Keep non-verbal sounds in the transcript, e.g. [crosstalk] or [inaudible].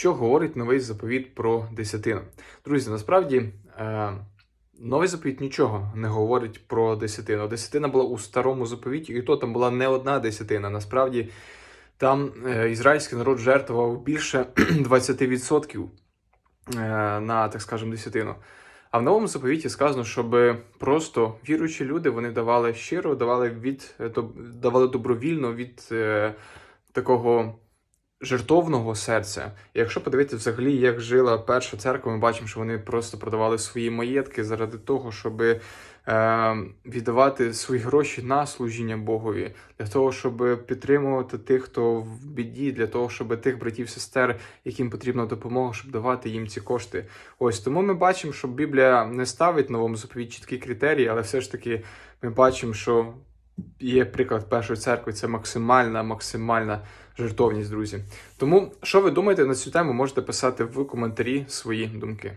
що говорить новий заповіт про десятину. Друзі, насправді. Е, Новий заповіт нічого не говорить про десятину. Десятина була у старому заповіті, і то там була не одна десятина. Насправді там е, ізраїльський народ жертвував більше [clears throat] 20% е, на, так скажемо, десятину. А в новому заповіті сказано, щоб просто віруючі люди вони давали щиро, давали від давали добровільно від такого жертовного серця. Якщо подивитися взагалі, як жила перша церква, ми бачимо, що вони просто продавали свої маєтки заради того, щоб е, віддавати свої гроші на служіння Богові, для того, щоб підтримувати тих, хто в біді, для того, щоб тих братів, сестер, яким потрібна допомога, щоб давати їм ці кошти. Ось тому ми бачимо, що Біблія не ставить новому заповіті чіткі критерії, але все ж таки ми бачимо, що є приклад першої церкви, це максимальна, максимальна жертовність, друзі. Тому, що ви думаєте на цю тему, можете писати в коментарі свої думки.